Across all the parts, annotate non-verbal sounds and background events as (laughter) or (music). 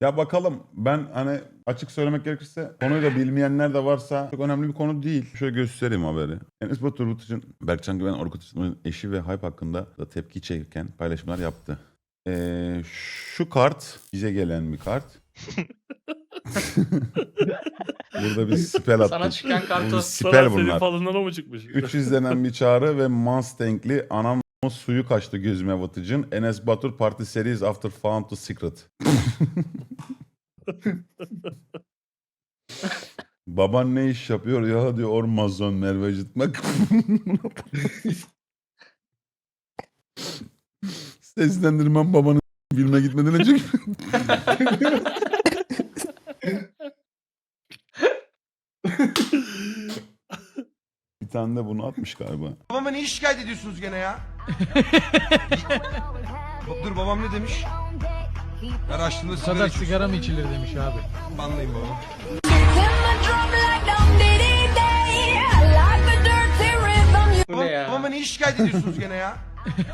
Ya bakalım ben hani açık söylemek gerekirse konuyu da bilmeyenler de varsa çok önemli bir konu değil. Şöyle göstereyim haberi. Enes Batur Urut'un Berkcan Güven Orkut Işıtma'nın eşi ve hype hakkında da tepki çeken paylaşımlar yaptı. Ee, şu kart bize gelen bir kart. (laughs) Burada bir spell attık. Sana çıkan Bu bir kartı. spell bunlar. falından o mu çıkmış? 3 izlenen bir çağrı ve Mustang'li anam suyu kaçtı gözüme Vıtıcın. Enes Batur Party Series After Found the Secret. (laughs) Baban ne iş yapıyor ya diyor ormazon Merve Cıtmak. (laughs) Seslendirmem babanın filme gitmeden önce. (laughs) tane de bunu atmış galiba. Babama niye şikayet ediyorsunuz gene ya? (laughs) Dur babam ne demiş? Her açtığımda Bu sigara kadar içiyorsun. sigara mı içilir demiş abi. Banlayın babamı. Bu ne ya? Babama niye şikayet ediyorsunuz gene ya?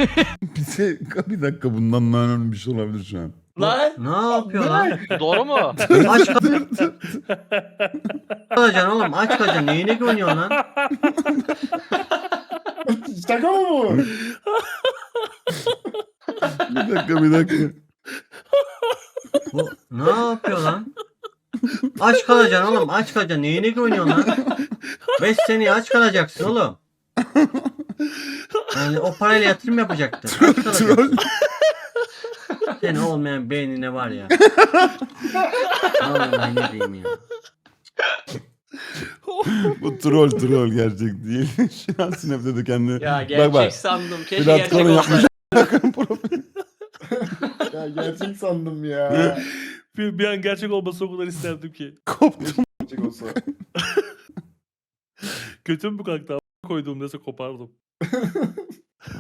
(laughs) Bize bir dakika bundan daha önemli bir şey olabilir şu an. Lan Ne yapıyor lan? Doğru mu? Aç kalacaksın oğlum aç kalacaksın. Neyine güveniyorsun lan? Şaka mı bu? Bir dakika bir dakika. Bu ne yapıyor lan? Aç kalacaksın oğlum aç kalacaksın. Neyine güveniyorsun lan? 5 seneye aç kalacaksın oğlum. Yani o parayla yatırım yapacaktın. Aç kalacaksın. Senin olmayan beynine var ya. (laughs) Vallahi ne diyeyim ya. (laughs) Bu troll troll gerçek değil. (laughs) Şu an Snap'te de kendi... ya Bak gerçek bak. sandım. Keşke Platform gerçek yapmış. olsaydı. Profil. Ya gerçek sandım ya. Bir, bir an gerçek olması o kadar isterdim ki. Koptum. Gerçek olsa. Götüm bu kalktı. a- koyduğum dese kopardım.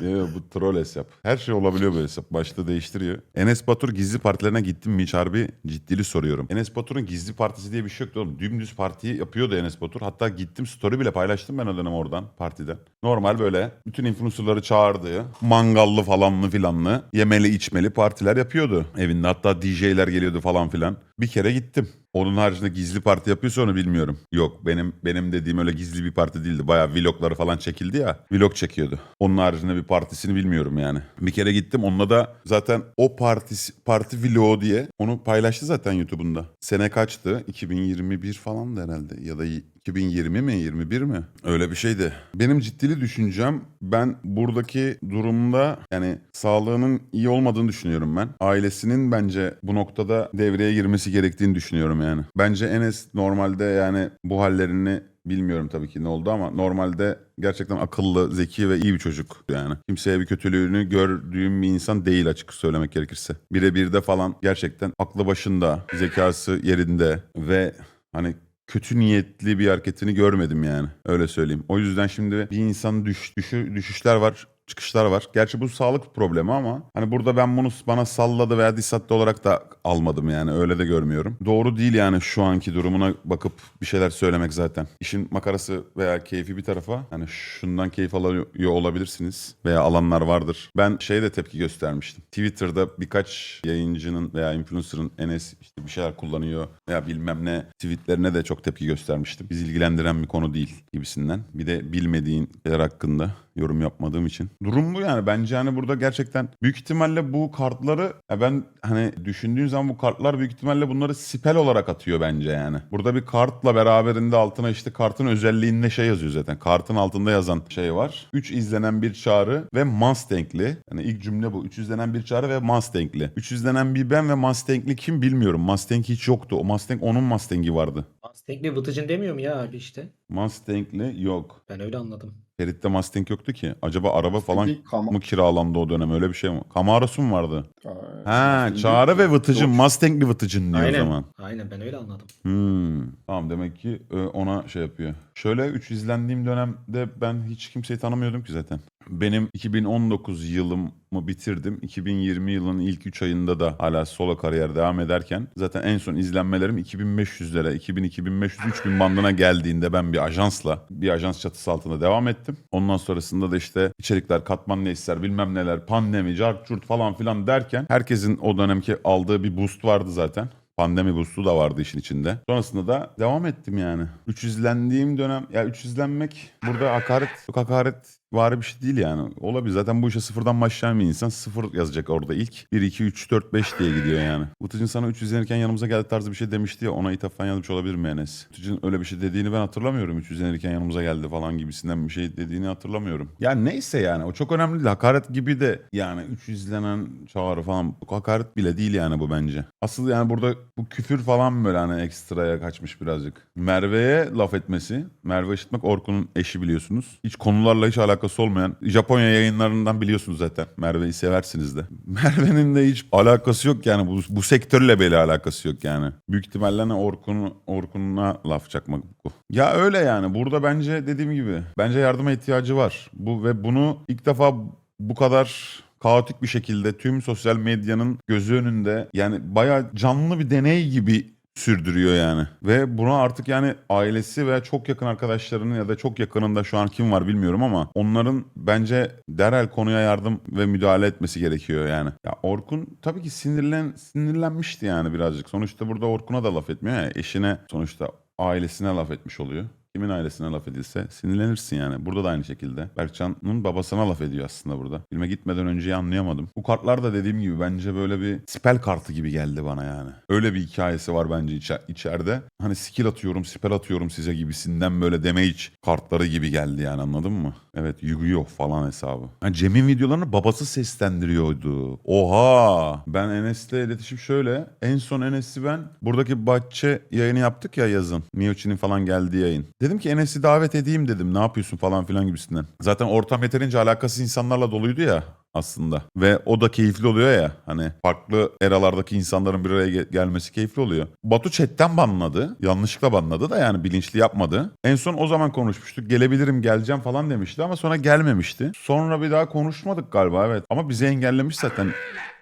Yo, bu troll hesap. Her şey olabiliyor bu hesap. Başta değiştiriyor. Enes Batur gizli partilerine gittim mi hiç harbi ciddili soruyorum. Enes Batur'un gizli partisi diye bir şey yoktu oğlum. Dümdüz partiyi yapıyordu Enes Batur. Hatta gittim story bile paylaştım ben o dönem oradan partiden. Normal böyle bütün influencerları çağırdığı mangallı falanlı filanlı yemeli içmeli partiler yapıyordu evinde. Hatta DJ'ler geliyordu falan filan. Bir kere gittim. Onun haricinde gizli parti yapıyorsa onu bilmiyorum. Yok benim benim dediğim öyle gizli bir parti değildi. Bayağı vlogları falan çekildi ya. Vlog çekiyordu. Onun haricinde bir partisini bilmiyorum yani. Bir kere gittim onunla da zaten o partisi, parti vlogu diye onu paylaştı zaten YouTube'unda. Sene kaçtı? 2021 falan da herhalde ya da 2020 mi 21 mi? Öyle bir şeydi. Benim ciddili düşüncem ben buradaki durumda yani sağlığının iyi olmadığını düşünüyorum ben. Ailesinin bence bu noktada devreye girmesi gerektiğini düşünüyorum yani. Bence Enes normalde yani bu hallerini Bilmiyorum tabii ki ne oldu ama normalde gerçekten akıllı, zeki ve iyi bir çocuk yani. Kimseye bir kötülüğünü gördüğüm bir insan değil açık söylemek gerekirse. Birebir de falan gerçekten aklı başında, zekası yerinde ve hani kötü niyetli bir hareketini görmedim yani. Öyle söyleyeyim. O yüzden şimdi bir insan düş, düşü, düşüşler var çıkışlar var. Gerçi bu sağlık problemi ama hani burada ben bunu bana salladı veya disatte olarak da almadım yani öyle de görmüyorum. Doğru değil yani şu anki durumuna bakıp bir şeyler söylemek zaten. İşin makarası veya keyfi bir tarafa hani şundan keyif alıyor olabilirsiniz veya alanlar vardır. Ben şeye de tepki göstermiştim. Twitter'da birkaç yayıncının veya influencer'ın Enes işte bir şeyler kullanıyor veya bilmem ne tweetlerine de çok tepki göstermiştim. Bizi ilgilendiren bir konu değil gibisinden. Bir de bilmediğin şeyler hakkında yorum yapmadığım için. Durum bu yani. Bence hani burada gerçekten büyük ihtimalle bu kartları ya ben hani düşündüğün zaman bu kartlar büyük ihtimalle bunları spell olarak atıyor bence yani. Burada bir kartla beraberinde altına işte kartın özelliğinde şey yazıyor zaten. Kartın altında yazan şey var. 3 izlenen bir çağrı ve Mustang'li. Yani ilk cümle bu. 3 izlenen bir çağrı ve Mustang'li. 3 izlenen bir ben ve Mustang'li kim bilmiyorum. Mustang hiç yoktu. O Mustang onun Mustang'i vardı. Mustang'li Vıtıcın demiyor mu ya abi işte? Mustang'li yok. Ben öyle anladım. Ferit'te Mustang yoktu ki. Acaba araba falan kama- mı kiralandı o dönem öyle bir şey mi? Camaro'su mu vardı? Aa, Ha, Mustang'i- Çağrı ve Vıtıcın, Yok. Mustang'li Vıtıcın diyor Aynen. o zaman. Aynen ben öyle anladım. Hmm. Tamam demek ki e, ona şey yapıyor. Şöyle 3 izlendiğim dönemde ben hiç kimseyi tanımıyordum ki zaten. Benim 2019 yılımı bitirdim. 2020 yılının ilk 3 ayında da hala solo kariyer devam ederken zaten en son izlenmelerim 2500'lere, 2000 2500 3000 bandına geldiğinde ben bir ajansla bir ajans çatısı altında devam ettim. Ondan sonrasında da işte içerikler, katman ne ister, bilmem neler, pandemi, curt falan filan derken herkesin o dönemki aldığı bir boost vardı zaten. Pandemi boost'u da vardı işin içinde. Sonrasında da devam ettim yani. 300'lendiğim dönem ya 300'lenmek burada hakaret yok hakaret var bir şey değil yani. Olabilir. Zaten bu işe sıfırdan başlayan bir insan sıfır yazacak orada ilk. 1, 2, 3, 4, 5 diye gidiyor yani. Vıtıcın sana 300'lenirken yanımıza geldi tarzı bir şey demişti ya ona ithafen yazmış olabilir mi Enes? Vıtıcın öyle bir şey dediğini ben hatırlamıyorum. 300'lenirken yanımıza geldi falan gibisinden bir şey dediğini hatırlamıyorum. Yani neyse yani o çok önemli değil. Hakaret gibi de yani 300'lenen çağrı falan hakaret bile değil yani bu bence. Asıl yani burada bu küfür falan böyle hani ekstraya kaçmış birazcık. Merve'ye laf etmesi. Merve Işıtmak Orkun'un eşi biliyorsunuz. Hiç konularla hiç alakası olmayan Japonya yayınlarından biliyorsunuz zaten. Merve'yi seversiniz de. (laughs) Merve'nin de hiç alakası yok yani bu, bu sektörle bile alakası yok yani. Büyük ihtimalle ne Orkun, Orkun'a laf çakmak bu. Ya öyle yani burada bence dediğim gibi bence yardıma ihtiyacı var. Bu ve bunu ilk defa bu kadar kaotik bir şekilde tüm sosyal medyanın gözü önünde yani bayağı canlı bir deney gibi sürdürüyor yani. Ve buna artık yani ailesi veya çok yakın arkadaşlarının ya da çok yakınında şu an kim var bilmiyorum ama onların bence derhal konuya yardım ve müdahale etmesi gerekiyor yani. Ya Orkun tabii ki sinirlen sinirlenmişti yani birazcık. Sonuçta burada Orkun'a da laf etmiyor ya eşine sonuçta ailesine laf etmiş oluyor. Kimin ailesine laf edilse sinirlenirsin yani. Burada da aynı şekilde. Berkcan'ın babasına laf ediyor aslında burada. Filme gitmeden önceyi anlayamadım. Bu kartlar da dediğim gibi bence böyle bir spell kartı gibi geldi bana yani. Öyle bir hikayesi var bence içe- içeride. Hani skill atıyorum, spell atıyorum size gibisinden böyle damage kartları gibi geldi yani anladın mı? Evet Yu-Gi-Oh falan hesabı. Ha, Cem'in videolarını babası seslendiriyordu. Oha! Ben Enes'le iletişim şöyle. En son Enes'i ben buradaki bahçe yayını yaptık ya yazın. Miyochi'nin falan geldiği yayın. Dedim ki Enes'i davet edeyim dedim. Ne yapıyorsun falan filan gibisinden. Zaten ortam yeterince alakasız insanlarla doluydu ya aslında. Ve o da keyifli oluyor ya. Hani farklı eralardaki insanların bir araya ge- gelmesi keyifli oluyor. Batu chatten banladı. Yanlışlıkla banladı da yani bilinçli yapmadı. En son o zaman konuşmuştuk. Gelebilirim geleceğim falan demişti ama sonra gelmemişti. Sonra bir daha konuşmadık galiba evet. Ama bizi engellemiş zaten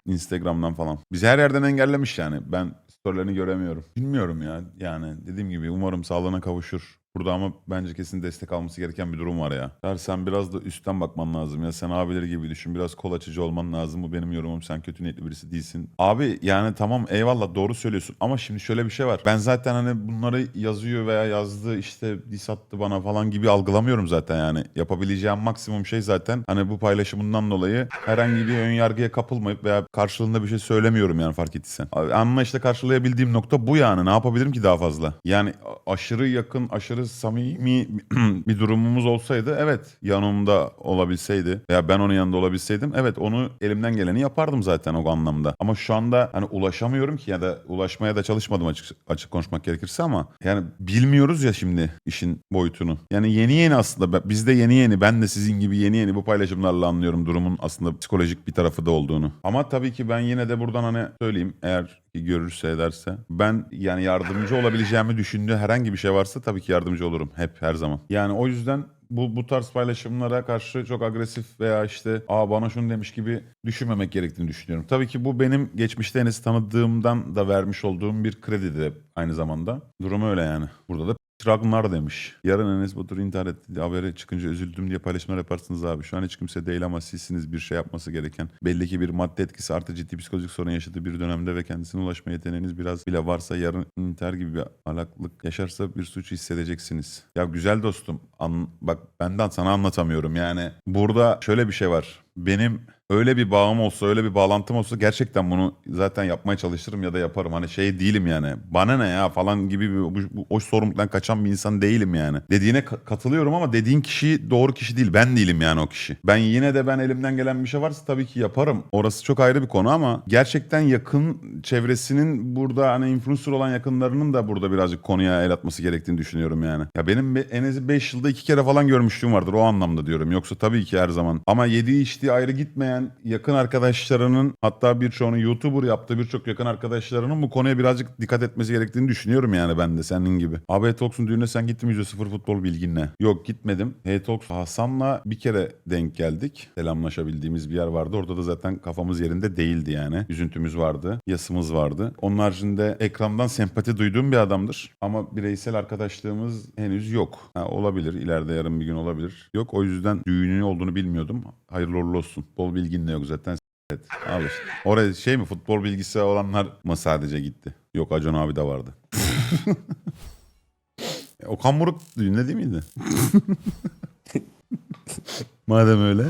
Instagram'dan falan. Bizi her yerden engellemiş yani. Ben storylerini göremiyorum. Bilmiyorum ya. Yani dediğim gibi umarım sağlığına kavuşur. Burada ama bence kesin destek alması gereken bir durum var ya. Der sen biraz da üstten bakman lazım ya. Sen abileri gibi düşün. Biraz kol açıcı olman lazım. Bu benim yorumum. Sen kötü niyetli birisi değilsin. Abi yani tamam eyvallah doğru söylüyorsun. Ama şimdi şöyle bir şey var. Ben zaten hani bunları yazıyor veya yazdı işte dis attı bana falan gibi algılamıyorum zaten yani. Yapabileceğim maksimum şey zaten hani bu paylaşımından dolayı herhangi bir ön yargıya kapılmayıp veya karşılığında bir şey söylemiyorum yani fark ettiysen. Anlayışla karşılayabildiğim nokta bu yani. Ne yapabilirim ki daha fazla? Yani aşırı yakın, aşırı samimi (clears throat) bir durumumuz olsaydı evet yanımda olabilseydi veya ben onun yanında olabilseydim evet onu elimden geleni yapardım zaten o anlamda. Ama şu anda hani ulaşamıyorum ki ya da ulaşmaya da çalışmadım açık, açık konuşmak gerekirse ama yani bilmiyoruz ya şimdi işin boyutunu. Yani yeni yeni aslında biz de yeni yeni ben de sizin gibi yeni yeni bu paylaşımlarla anlıyorum durumun aslında psikolojik bir tarafı da olduğunu. Ama tabii ki ben yine de buradan hani söyleyeyim eğer görürse ederse ben yani yardımcı olabileceğimi düşündüğü herhangi bir şey varsa tabii ki yardımcı olurum hep her zaman. Yani o yüzden bu, bu tarz paylaşımlara karşı çok agresif veya işte aa bana şunu demiş gibi düşünmemek gerektiğini düşünüyorum. Tabii ki bu benim geçmişte Enes'i tanıdığımdan da vermiş olduğum bir kredi de aynı zamanda. Durum öyle yani. Burada da Ragnar demiş. Yarın Enes Batur intihar etti haberi çıkınca üzüldüm diye paylaşımlar yaparsınız abi. Şu an hiç kimse değil ama sizsiniz bir şey yapması gereken. Belli ki bir madde etkisi artı ciddi psikolojik sorun yaşadığı bir dönemde ve kendisine ulaşma yeteneğiniz biraz bile varsa yarın intihar gibi bir alaklık yaşarsa bir suç hissedeceksiniz. Ya güzel dostum an, bak benden sana anlatamıyorum yani. Burada şöyle bir şey var. Benim öyle bir bağım olsa, öyle bir bağlantım olsa gerçekten bunu zaten yapmaya çalışırım ya da yaparım. Hani şey değilim yani. Bana ne ya falan gibi bir, bu, bu, o sorumluluktan kaçan bir insan değilim yani. Dediğine ka- katılıyorum ama dediğin kişi doğru kişi değil. Ben değilim yani o kişi. Ben yine de ben elimden gelen bir şey varsa tabii ki yaparım. Orası çok ayrı bir konu ama gerçekten yakın çevresinin burada hani influencer olan yakınlarının da burada birazcık konuya el atması gerektiğini düşünüyorum yani. Ya benim be- en az 5 yılda iki kere falan görmüşlüğüm vardır o anlamda diyorum. Yoksa tabii ki her zaman. Ama yediği içtiği ayrı gitmeyen yakın arkadaşlarının hatta birçoğunun YouTuber yaptığı birçok yakın arkadaşlarının bu konuya birazcık dikkat etmesi gerektiğini düşünüyorum yani ben de senin gibi. Abi Hetox'un düğününe sen gittin mi sıfır futbol bilginle? Yok gitmedim. Hetox Hasan'la bir kere denk geldik. Selamlaşabildiğimiz bir yer vardı. Orada da zaten kafamız yerinde değildi yani. Üzüntümüz vardı. Yasımız vardı. Onun haricinde ekrandan sempati duyduğum bir adamdır. Ama bireysel arkadaşlığımız henüz yok. Ha, olabilir. İleride yarın bir gün olabilir. Yok o yüzden düğünü olduğunu bilmiyordum. Hayırlı uğurlu olsun. Bol bilgin de yok zaten. Evet. Al işte. Oraya şey mi futbol bilgisi olanlar mı sadece gitti? Yok Acun abi de vardı. (laughs) Okan Buruk düğünde değil miydi? (laughs) Madem öyle.